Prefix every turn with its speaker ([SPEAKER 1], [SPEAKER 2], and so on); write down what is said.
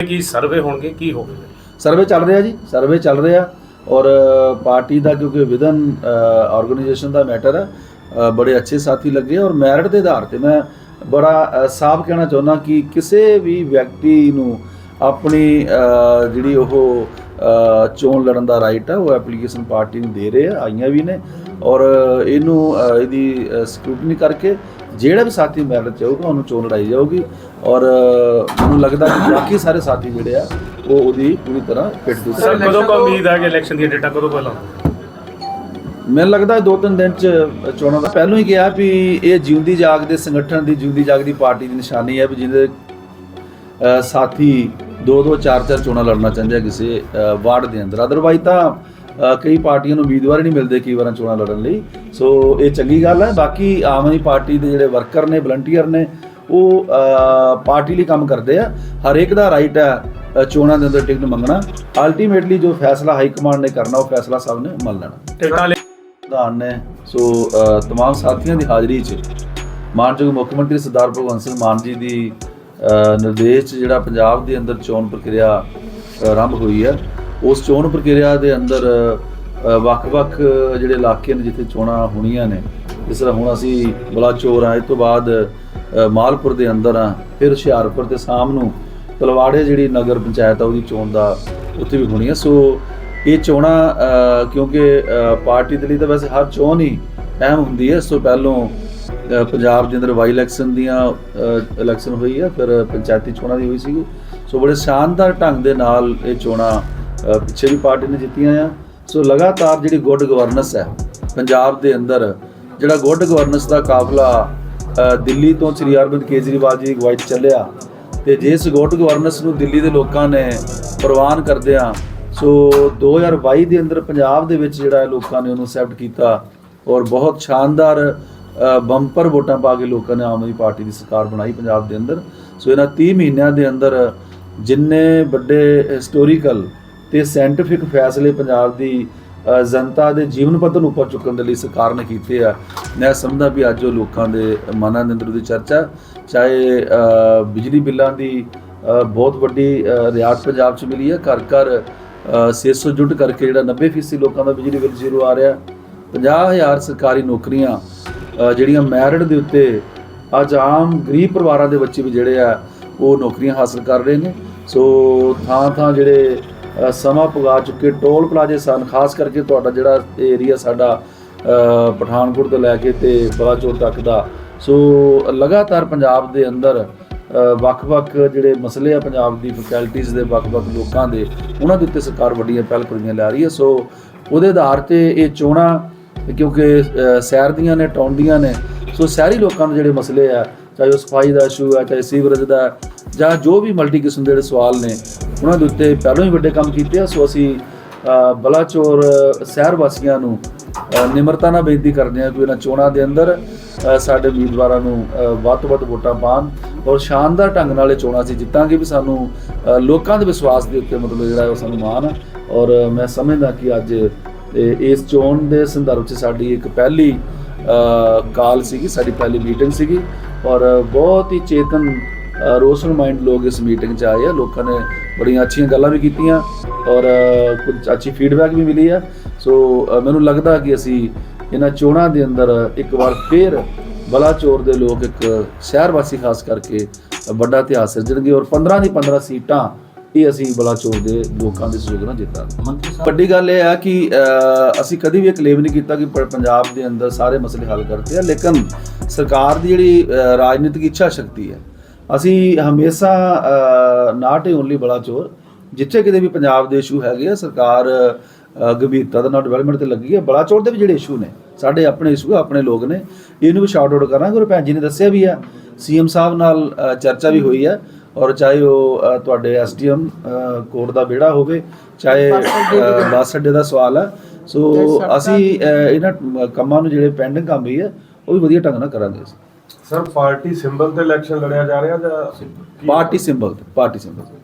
[SPEAKER 1] ਕੀ survey ਹੋਣਗੇ, ਕੀ ਹੋਵੇਗਾ
[SPEAKER 2] survey ਚੱਲ ਰਿਹਾ ਜੀ, ਸਰਵੇ ਚੱਲ ਰਿਹਾ ਔਰ ਪਾਰਟੀ ਦਾ ਕਿਉਂਕਿ ਵਿਦਨ ਆਰਗੇਨਾਈਜੇਸ਼ਨ ਦਾ ਮੈਟਰ ਹੈ ਬੜੇ ਅੱਛੇ ਸਾਥੀ ਲੱਗੇ ਔਰ ਮੈਰਿਟ ਦੇ ਆਧਾਰ ਤੇ ਮੈਂ ਬੜਾ ਸਾਫ਼ ਕਹਿਣਾ ਚਾਹੁੰਦਾ ਕਿ ਕਿਸੇ ਵੀ ਵਿਅਕਤੀ ਨੂੰ ਆਪਣੀ ਜਿਹੜੀ ਉਹ ਚੋਣ ਲੜਨ ਦਾ ਰਾਈਟ ਹੈ, ਉਹ ਐਪਲੀਕੇਸ਼ਨ ਪਾਰਟੀ ਨੂੰ ਦੇ ਰਹੇ ਆ, ਆਈਆਂ ਵੀ ਨੇ ਔਰ ਇਹਨੂੰ ਇਹਦੀ ਸਕ੍ਰੂਟਨੀ ਕਰਕੇ ਜਿਹੜਾ ਵੀ ਸਾਥੀ ਮੈਰਿਟ ਚਾਹੂਗਾ ਉਹਨੂੰ ਚੋਣ ਲੜਾਈ ਜਾਊਗੀ ਔਰ ਮੈਨੂੰ ਲੱਗਦਾ ਕਿ ਬਾਕੀ ਸਾਰੇ ਸਾਥੀ ਜਿਹੜੇ ਆ ਉਹ ਉਹਦੀ ਪੂਰੀ ਤਰ੍ਹਾਂ ਫਿੱਟ ਦੀ
[SPEAKER 1] ਸਰ ਕਦੋਂ ਕੋ ਉਮੀਦ ਹੈ ਕਿ ਇਲੈਕਸ਼ਨ ਦੀ ਡੇਟਾ ਕਦੋਂ ਪਹਿਲਾਂ?
[SPEAKER 2] ਮੈਨੂੰ ਲੱਗਦਾ ਦੋ ਤਿੰਨ ਦਿਨ ਚ ਚੋਣਾਂ ਦਾ। ਪਹਿਲਾਂ ਹੀ ਕਿਹਾ ਵੀ ਇਹ ਜਿਉਂਦੀ ਜਾਗਦੇ ਸੰਗਠਨ ਦੀ ਜਿਉਂਦੀ ਜਾਗਦੀ ਪਾਰਟੀ ਦੀ ਨਿਸ਼ਾਨੀ ਹੈ ਵੀ ਜਿਹਦੇ ਸਾਥੀ ਦੋ ਦੋ ਚਾਰ ਚਾਰ ਚੋਣਾਂ ਲੜਨਾ ਚਾਹੁੰਦੇ ਆ ਕਿਸੇ ਵਾਰਡ ਦੇ ਅੰਦਰ। ਅਦਰਵਾਈਜ਼ ਤਾਂ ਕਈ ਪਾਰਟੀਆਂ ਨੂੰ ਉਮੀਦਵਾਰ ਨਹੀਂ ਮਿਲਦੇ ਕਈ ਵਾਰਾਂ ਚੋਣਾਂ ਲੜਨ ਲਈ। ਸੋ ਇਹ ਚੰਗੀ ਗੱਲ ਹੈ। ਬਾਕੀ ਆਮ ਆਦਮੀ ਪਾਰਟੀ ਦੇ ਜਿਹੜੇ ਵਰਕਰ ਨੇ ਵਲੰਟੀਅਰ ਨੇ ਉਹ ਪਾਰਟੀ ਲਈ ਕੰਮ ਕਰਦੇ ਆ। ਹਰ ਇੱਕ ਦਾ ਰਾਈਟ ਹੈ ਚੋਣਾਂ ਦੇ ਅੰਦਰ ਟਿਕਟ ਮੰਗਣਾ। ਅਲਟੀਮੇਟਲੀ ਜੋ ਫੈਸਲਾ ਹਾਈ ਕਮਾਂਡ ਨੇ ਕਰਨਾ ਉਹ ਫੈਸਲਾ ਸਭ ਨੇ ਮੰਨ ਲੈਣਾ।
[SPEAKER 1] ਟਿਕਟਾਂ
[SPEAKER 2] ਪ੍ਰਧਾਨ ਨੇ ਸੋ ਤਮਾਮ ਸਾਥੀਆਂ ਦੀ ਹਾਜ਼ਰੀ 'ਚ ਮਾਨਯੋਗ ਮੁੱਖ ਮੰਤਰੀ ਸਰਦਾਰ ਭਗਵੰਤ ਸਿੰਘ ਮਾਨ ਜੀ ਦੀ ਨਿਰਦੇਸ਼ 'ਚ ਜਿਹੜਾ ਪੰਜਾਬ ਦੇ ਅੰਦਰ ਚੋਣ ਪ੍ਰਕਿਰਿਆ ਆਰੰਭ ਹੋਈ ਹੈ। ਉਸ ਚੋਣ ਪ੍ਰਕਿਰਿਆ ਦੇ ਅੰਦਰ ਵੱਖ-ਵੱਖ ਜਿਹੜੇ ਇਲਾਕੇ ਨੇ ਜਿੱਥੇ ਚੋਣਾਂ ਹੋਣੀਆਂ ਨੇ, ਜਿਸ ਤਰ੍ਹਾਂ ਹੁਣ ਅਸੀਂ ਬਲਾਚੌਰ ਆ ਇਸ ਤੋਂ ਬਾਅਦ ਮਾਲਪੁਰ ਦੇ ਅੰਦਰ ਆ ਫਿਰ ਹੁਸ਼ਿਆਰਪੁਰ ਤੇ ਸ਼ਾਮ ਨੂੰ ਤਲਵਾੜੇ ਜਿਹੜੀ ਨਗਰ ਪੰਚਾਇਤ ਆ ਉਹਦੀ ਚੋਣ ਦਾ ਉੱਥੇ ਵੀ ਹੋਣੀ ਹੈ ਸੋ ਇਹ ਚੋਣਾਂ ਕਿਉਂਕਿ ਪਾਰਟੀ ਦੇ ਲਈ ਤਾਂ ਵੈਸੇ ਹਰ ਚੋਣ ਹੀ ਅਹਿਮ ਹੁੰਦੀ ਹੈ। ਇਸ ਤੋਂ ਪਹਿਲੋਂ ਪੰਜਾਬ ਦੇ ਅੰਦਰ ਵਾਈ ਇਲੈਕਸ਼ਨ ਦੀਆਂ ਇਲੈਕਸ਼ਨ ਹੋਈ ਹੈ ਫਿਰ ਪੰਚਾਇਤੀ ਚੋਣਾਂ ਦੀ ਹੋਈ ਸੀਗੀ। ਸੋ ਬੜੇ ਸ਼ਾਨਦਾਰ ਢੰਗ ਦੇ ਨਾਲ ਇਹ ਚੋਣਾਂ ਪਿੱਛੇ ਵੀ ਪਾਰਟੀ ਨੇ ਜਿੱਤੀਆਂ ਆ। ਸੋ ਲਗਾਤਾਰ ਜਿਹੜੀ ਗੁੱਡ ਗਵਰਨੈਂਸ ਹੈ, ਪੰਜਾਬ ਦੇ ਅੰਦਰ ਜਿਹੜਾ ਗੁੱਡ ਗਵਰਨੈਂਸ ਦਾ ਕਾਫਲਾ ਦਿੱਲੀ ਤੋਂ ਸ੍ਰੀ ਅਰਵਿੰਦ ਕੇਜਰੀਵਾਲ ਜੀ ਦੀ ਅਗਵਾਈ 'ਚ ਚੱਲਿਆ ਤੇ ਜਿਸ ਗੁੱਡ ਗਵਰਨੈਂਸ ਨੂੰ ਦਿੱਲੀ ਦੇ ਲੋਕਾਂ ਨੇ ਪ੍ਰਵਾਨ ਕਰਦਿਆਂ, ਸੋ 2022 ਦੇ ਅੰਦਰ ਪੰਜਾਬ ਦੇ ਵਿੱਚ ਜਿਹੜਾ ਲੋਕਾਂ ਨੇ ਉਹਨੂੰ ਅਸੈਪਟ ਕੀਤਾ ਔਰ ਬਹੁਤ ਸ਼ਾਨਦਾਰ ਬੰਪਰ ਵੋਟਾਂ ਪਾ ਕੇ ਲੋਕਾਂ ਨੇ ਆਮ ਆਦਮੀ ਪਾਰਟੀ ਦੀ ਸਰਕਾਰ ਬਣਾਈ ਪੰਜਾਬ ਦੇ ਅੰਦਰ। ਸੋ ਇਹਨਾਂ 30 ਮਹੀਨਿਆਂ ਦੇ ਅੰਦਰ ਜਿੰਨੇ ਵੱਡੇ ਹਿਸਟੋਰੀਕਲ ਤੇ ਸਾਇੰਟੀਫਿਕ ਫੈਸਲੇ ਪੰਜਾਬ ਦੀ ਜਨਤਾ ਦੇ ਜੀਵਨ ਪੱਧਰ ਨੂੰ ਉੱਪਰ ਚੁੱਕਣ ਦੇ ਲਈ ਸਰਕਾਰ ਨੇ ਕੀਤੇ ਆ। ਮੈਂ ਸਮਝਦਾ ਵੀ ਅੱਜ ਉਹ ਲੋਕਾਂ ਦੇ ਮਨਾਂ ਦੇ ਅੰਦਰ ਉਹਦੀ ਚਰਚਾ ਚਾਹੇ ਬਿਜਲੀ ਬਿੱਲਾਂ ਦੀ ਬਹੁਤ ਵੱਡੀ ਅ, ਰਿਆਇਤ ਪੰਜਾਬ 'ਚ ਮਿਲੀ ਹੈ ਘਰ ਘਰ ਅ, 600 ਜੁਟ ਕਰਕੇ ਜਿਹੜਾ 90% ਲੋਕਾਂ ਦਾ ਬਿਜਲੀ ਬਿੱਲ ਜ਼ੀਰੋ ਆ ਰਿਹਾ 50000 ਸਰਕਾਰੀ ਨੌਕਰੀਆਂ ਜਿਹੜੀਆਂ ਮੈਰਿਟ ਦੇ ਉੱਤੇ ਅੱਜ ਆਮ ਗਰੀਬ ਪਰਿਵਾਰਾਂ ਦੇ ਬੱਚੇ ਵੀ ਜਿਹੜੇ ਆ ਉਹ ਨੌਕਰੀਆਂ ਹਾਸਲ ਕਰ ਰਹੇ ਨੇ। ਸੋ ਥਾਂ ਥਾਂ ਜਿਹੜੇ ਸਮਾਂ ਪੁਗਾ ਚੁੱਕੇ ਟੋਲ ਪਲਾਜ਼ੇ ਸਨ ਖਾਸ ਕਰਕੇ ਤੁਹਾਡਾ ਜਿਹੜਾ ਏਰੀਆ ਸਾਡਾ ਪਠਾਨਕੋਟ ਤੋਂ ਲੈ ਕੇ ਤੇ ਬਲਾਚੌਰ ਤੱਕ ਦਾ। ਸੋ ਲਗਾਤਾਰ ਪੰਜਾਬ ਦੇ ਅੰਦਰ ਵੱਖ-ਵੱਖ ਜਿਹੜੇ ਮਸਲੇ ਆ ਪੰਜਾਬ ਦੀ ਫੈਕਲਟੀਆਂ ਦੇ ਵੱਖ-ਵੱਖ ਲੋਕਾਂ ਦੇ ਉਹਨਾਂ ਦੇ ਉੱਤੇ ਸਰਕਾਰ ਵੱਡੀਆਂ ਪਹਿਲ ਕਦਮੀਆਂ ਲੈ ਰਹੀ ਹੈ। ਸੋ ਉਹਦੇ ਆਧਾਰ ਤੇ ਇਹ ਚੋਣਾਂ ਕਿਉਂਕਿ ਅ, ਸ਼ਹਿਰ ਦੀਆਂ ਨੇ ਟਾਊਨ ਦੀਆਂ ਨੇ ਸੋ ਸ਼ਹਿਰੀ ਲੋਕਾਂ ਨੂੰ ਜਿਹੜੇ ਮਸਲੇ ਆ ਚਾਹੇ ਉਹ ਸਫ਼ਾਈ ਦਾ ਇਸ਼ੂ ਹੈ ਚਾਹੇ ਸੀਵਰੇਜ ਦਾ ਜਾਂ ਜੋ ਵੀ ਮਲਟੀ ਕਿਸਮ ਦੇ ਜਿਹੜੇ ਸਵਾਲ ਨੇ ਉਹਨਾਂ ਦੇ ਉੱਤੇ ਪਹਿਲਾਂ ਹੀ ਵੱਡੇ ਕੰਮ ਕੀਤੇ ਆ, ਸੋ ਅਸੀਂ ਬਲਾਚੌਰ ਸ਼ਹਿਰ ਵਾਸੀਆਂ ਨੂੰ ਨਿਮਰਤਾ ਨਾਲ ਬੇਨਤੀ ਕਰਦੇ ਹਾਂ ਕਿ ਇਹਨਾਂ ਚੋਣਾਂ ਦੇ ਅੰਦਰ ਸਾਡੇ ਉਮੀਦਵਾਰਾਂ ਨੂੰ ਵੱਧ ਤੋਂ ਵੱਧ ਵੋਟਾਂ ਪਾਣ ਔਰ ਸ਼ਾਨਦਾਰ ਢੰਗ ਨਾਲ ਇਹ ਚੋਣਾਂ ਅਸੀਂ ਜਿੱਤਾਂਗੇ ਵੀ ਸਾਨੂੰ ਲੋਕਾਂ ਦੇ ਵਿਸ਼ਵਾਸ ਦੇ ਉੱਤੇ ਮਤਲਬ ਜਿਹੜਾ ਉਹ ਸਾਨੂੰ ਮਾਣ ਔਰ ਮੈਂ ਸਮਝਦਾ ਕਿ ਅੱਜ ਇਸ ਚੋਣ ਦੇ ਸੰਦਰਭ 'ਚ ਸਾਡੀ ਇੱਕ ਪਹਿਲੀ ਕਾਲ ਸੀਗੀ, ਸਾਡੀ ਪਹਿਲੀ ਮੀਟਿੰਗ ਸੀਗੀ ਔਰ ਬਹੁਤ ਹੀ ਚੇਤਨ ਰੋਸ਼ਨ ਮਾਈਂਡ ਲੋਕ ਇਸ ਮੀਟਿੰਗ 'ਚ ਆਏ ਆ। ਲੋਕਾਂ ਨੇ ਬੜੀਆਂ ਅੱਛੀਆਂ ਗੱਲਾਂ ਵੀ ਕੀਤੀਆਂ ਔਰ ਕੁਝ ਅੱਛੀ ਫੀਡਬੈਕ ਵੀ ਮਿਲੀ ਆ। ਸੋ ਮੈਨੂੰ ਲੱਗਦਾ ਕਿ ਅਸੀਂ ਇਹਨਾਂ ਚੋਣਾਂ ਦੇ ਅੰਦਰ ਇੱਕ ਵਾਰ ਫੇਰ ਬਲਾਚੌਰ ਦੇ ਲੋਕ ਇੱਕ ਸ਼ਹਿਰ ਵਾਸੀ ਖਾਸ ਕਰਕੇ ਵੱਡਾ ਇਤਿਹਾਸ ਸਿਰਜਣਗੇ ਔਰ 15 ਦੀ 15 ਸੀਟਾਂ ਇਹ ਅਸੀਂ ਬਲਾਚੌਰ ਦੇ ਲੋਕਾਂ ਦੇ ਸਹਿਯੋਗ ਨਾਲ ਜਿੱਤਾਂਗੇ।
[SPEAKER 3] ਮੰਤਰੀ ਸਾਹਿਬ
[SPEAKER 2] ਵੱਡੀ ਗੱਲ ਇਹ ਹੈ ਕਿ ਅਸੀਂ ਕਦੀ ਵੀ ਇਹ ਕਲੇਮ ਨਹੀਂ ਕੀਤਾ ਕਿ ਪੰਜਾਬ ਦੇ ਅੰਦਰ ਸਾਰੇ ਮਸਲੇ ਹੱਲ ਕਰਤੇ ਆ। ਲੇਕਿਨ ਸਰਕਾਰ ਦੀ ਜਿਹੜੀ ਰਾਜਨੀਤਿਕ ਇੱਛਾ ਸ਼ਕਤੀ ਹੈ ਅਸੀਂ ਹਮੇਸ਼ਾ ਨਾਟ ਓਨਲੀ ਬਲਾਚੌਰ ਜਿੱਥੇ ਕਿਤੇ ਵੀ ਪੰਜਾਬ ਦੇ ਇਸ਼ੂ ਹੈਗੇ ਆ ਸਰਕਾਰ ਗੰਭੀਰਤਾ ਦੇ ਨਾਲ ਡਿਵੈਲਪਮੈਂਟ ਤੇ ਲੱਗੀ ਹੈ ਬਲਾਚੌਰ ਦੇ ਵੀ ਜਿਹੜੇ ਇਸ਼ੂ ਨੇ ਸਾਡੇ ਆਪਣੇ ਇਸ਼ੂ ਆਪਣੇ ਲੋਕ ਨੇ। ਇਹਨੂੰ ਵੀ ਸ਼ਾਰਟ ਆਊਟ ਕਰਾਂਗੇ ਔਰ ਭੈਣ ਜੀ ਨੇ ਦੱਸਿਆ ਵੀ ਆ। ਸੀਐਮ ਸਾਹਿਬ ਨਾਲ ਚਰਚਾ ਵੀ ਹੋਈ ਹੈ ਔਰ ਚਾਹੇ ਉਹ ਤੁਹਾਡੇ ਐਸਡੀਐਮ ਕੋਰਟ ਦਾ ਵਿਹੜਾ ਹੋਵੇ ਚਾਹੇ ਬੱਸ ਅੱਡੇ ਦਾ ਸਵਾਲ ਹੈ ਸੋ ਅਸੀਂ ਇਹਨਾਂ ਕੰਮਾਂ ਨੂੰ ਜਿਹੜੇ ਪੈਂਡਿੰਗ ਕੰਮ ਵੀ ਹੈ ਉਹ ਵੀ ਵਧੀਆ ਢੰਗ ਨਾਲ ਕਰਾਂਗੇ।
[SPEAKER 4] ਸਰ, ਪਾਰਟੀ ਸਿੰਬਲ ਤੇ ਇਲੈਕਸ਼ਨ ਲੜਿਆ ਜਾ ਰਿਹਾ ਜਾਂ
[SPEAKER 2] ਪਾਰਟੀ ਸਿੰਬਲ ਤੇ, ਪਾਰਟੀ ਸਿੰਬਲ ਤੇ।